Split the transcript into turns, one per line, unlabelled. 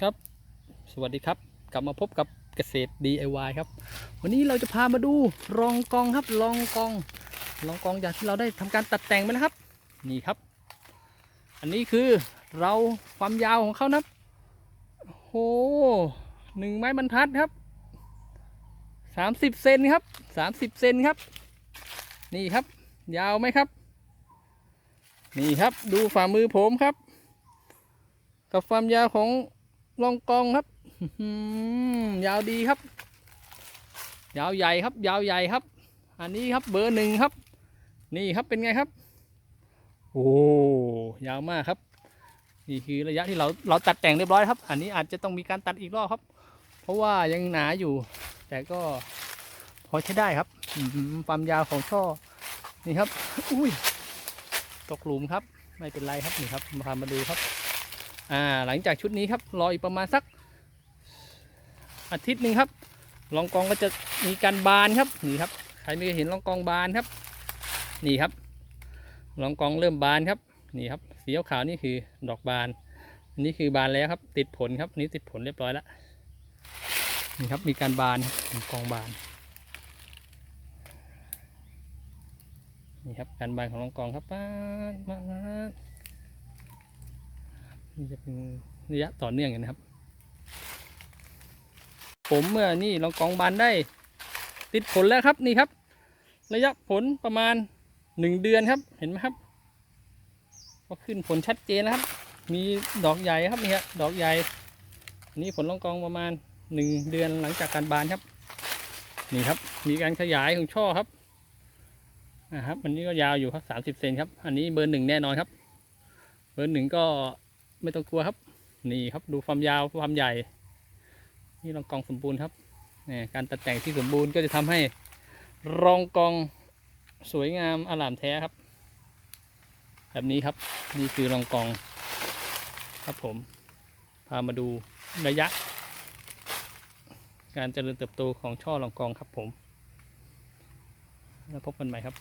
ครับ สวัสดีครับ กลับมาพบกับเกษตร DIY ครับ วันนี้เราจะพามาดูรองกองครับรองกองรองกองอย่างที่เราได้ทำการตัดแต่งไปนะครับ นี่ครับ อันนี้คือเราความยาวของเขานะครับโหหนึ่งไม้บรรทัดครับสามสิบเซนครับสามสิบเซนครับ นี่ครับ ยาวไหมครับ นี่ครับดูฝ่ามือผมครับ กับความยาวของ รองกองครับยาวดีครับ ยาวใหญ่ครับ ยาวใหญ่ครับ อันนี้ครับเบอร์หนึ่งครับ นี่ครับเป็นไงครับ โอ้ยาวมากครับ นี่คือระยะที่เราเราตัดแต่งเรียบร้อยครับ อันนี้อาจจะต้องมีการตัดอีกรอบครับ เพราะว่ายังหนาอยู่ แต่ก็พอใช้ได้ครับความยาวของช่อนี่ครับ อุ้ยตกหลุมครับ ไม่เป็นไรครับนี่ครับมาพามาดูครับ อ่าหลังจากชุดนี้ครับรออีกประมาณสักอาทิตย์หนึ่งครับรองกองก็จะมีการบานครับนี่ครับใครไม่เคยเห็นรองกองบานครับ นี่ครับรองกองเริ่มบานครับนี่ครับสีขาวนี่คือดอกบานอันนี้คือบานแล้วครับ ติดผลครับนี้ติดผลเรียบร้อยแล้วนี่ครับมีการบานกองบานนี่ครับการบานของรองกองครับบานบา นี่จะเป็นระยะต่อเนื่องกันนะครับ ผมเมื่อนี่ลองกองบานได้ ติดผลแล้วครับนี่ครับ ระยะผลประมาณหนึ่งเดือนครับเห็นไหมครับก็ขึ้นผลชัดเจนแล้วครับ มีดอกใหญ่ครับนี่ครับดอกใหญ่นนี่ผลลองกองประมาณหนึ่งเดือนหลังจากการบานครับ นี่ครับ มีการขยายของช่อครับนะครับอันนี้ก็ยาวอยู่ครับสามสิบเซนครับ อันนี้เบอร์หนึ่งแน่นอนครับ เบอร์หนึ่งก็ ไม่ต้องกลัวครับ นี่ครับดูความยาวความใหญ่ นี่รองกองสมบูรณ์ครับนี่การตัดแต่งที่สมบูรณ์ก็จะทำให้รองกองสวยงามอลามแท้ครับ แบบนี้ครับนี่คือรองกองครับผม พามาดูระยะ การเจริญเติบโตของช่อรองกองครับผม แล้วพบกันใหม่ครับ